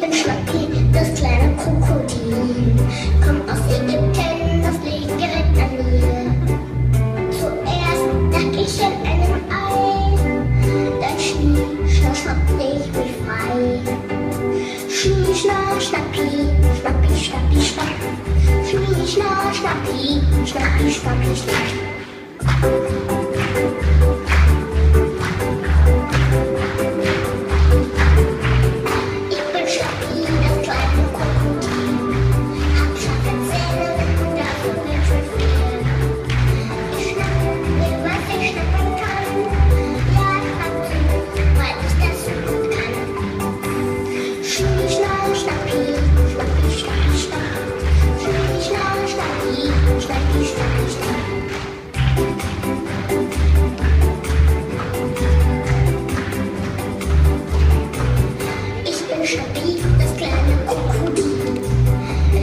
bin Schlappi, das kleine Krokodil. Komm aus Ägypten, das liegt direkt an mir. Zuerst lag ich in einem Ei, dann schnie, schnapp, schnappte ich mich frei. Schnie, schnapp, schnappi, schnappi, schnappi, schnappi. Schnie, schnapp, schnappi, schnappi, schnappi, schnappi.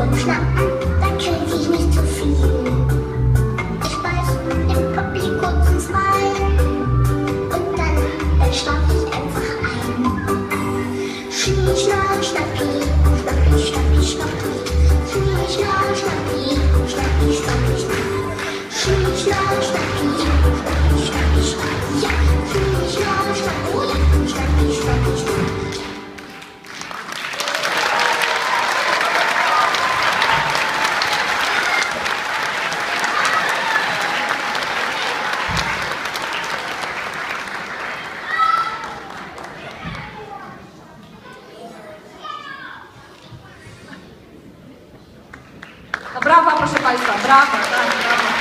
我们的 No brawa, proszę Państwa, brawa, brawa, brawa.